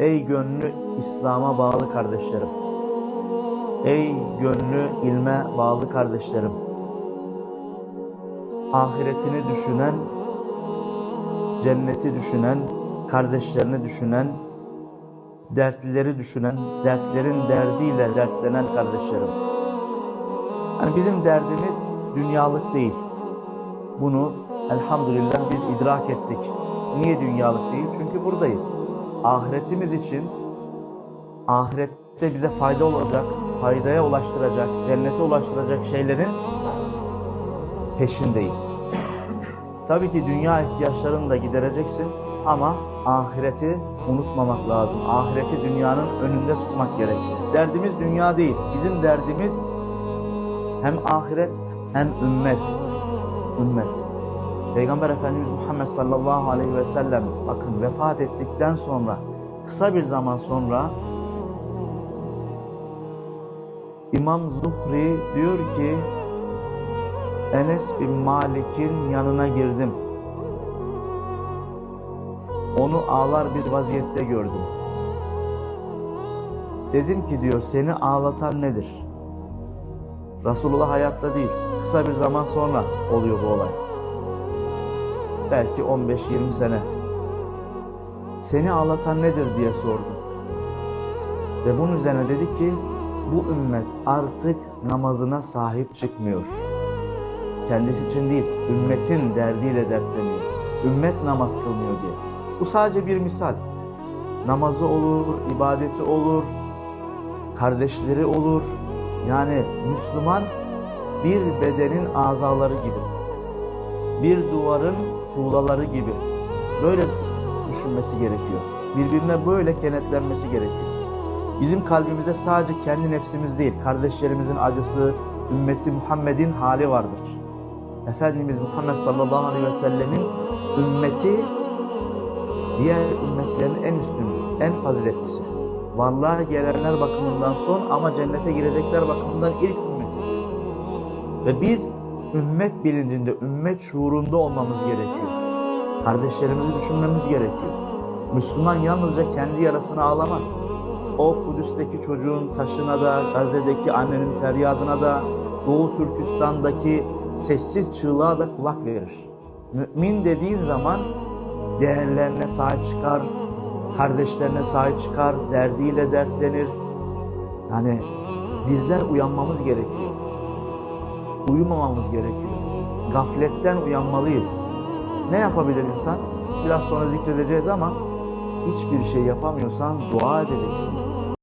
Ey gönlü İslam'a bağlı kardeşlerim. Ey gönlü ilme bağlı kardeşlerim. Ahiretini düşünen, cenneti düşünen, kardeşlerini düşünen, dertlileri düşünen, dertlerin derdiyle dertlenen kardeşlerim. Yani bizim derdimiz dünyalık değil. Bunu elhamdülillah biz idrak ettik. Niye dünyalık değil? Çünkü buradayız. Ahiretimiz için ahirette bize fayda olacak, faydaya ulaştıracak, cennete ulaştıracak şeylerin peşindeyiz. Tabii ki dünya ihtiyaçlarını da gidereceksin ama ahireti unutmamak lazım. Ahireti dünyanın önünde tutmak gerekiyor. Derdimiz dünya değil. Bizim derdimiz hem ahiret hem ümmet. Ümmet. Peygamber Efendimiz Muhammed sallallahu aleyhi ve sellem bakın vefat ettikten sonra kısa bir zaman sonra İmam Zuhri diyor ki Enes bin Malik'in yanına girdim. Onu ağlar bir vaziyette gördüm. Dedim ki diyor seni ağlatan nedir? Resulullah hayatta değil. Kısa bir zaman sonra oluyor bu olay. Belki 15-20 sene. Seni ağlatan nedir diye sordu. Ve bunun üzerine dedi ki bu ümmet artık namazına sahip çıkmıyor. Kendisi için değil, ümmetin derdiyle dertleniyor. Ümmet namaz kılmıyor diye. Bu sadece bir misal. Namazı olur, ibadeti olur, kardeşleri olur. Yani Müslüman bir bedenin azaları gibi. Bir duvarın tuğlaları gibi. Böyle düşünmesi gerekiyor. Birbirine böyle kenetlenmesi gerekiyor. Bizim kalbimizde sadece kendi nefsimiz değil, kardeşlerimizin acısı, ümmeti Muhammed'in hali vardır. Efendimiz Muhammed sallallahu aleyhi ve sellemin ümmeti diğer ümmetlerin en üstünü, en faziletlisi. Varlığa gelenler bakımından son ama cennete girecekler bakımından ilk ümmetiz biz. Ve biz ümmet bilincinde, ümmet şuurunda olmamız gerekiyor. Kardeşlerimizi düşünmemiz gerekiyor. Müslüman yalnızca kendi yarasını ağlamaz. O Kudüs'teki çocuğun taşına da, Gazze'deki annenin feryadına da, Doğu Türkistan'daki sessiz çığlığa da kulak verir. Mümin dediğin zaman değerlerine sahip çıkar, kardeşlerine sahip çıkar, derdiyle dertlenir. Yani bizler uyanmamız gerekiyor. Uyumamamız gerekiyor. Gafletten uyanmalıyız. Ne yapabilir insan? Biraz sonra zikredeceğiz ama hiçbir şey yapamıyorsan dua edeceksin.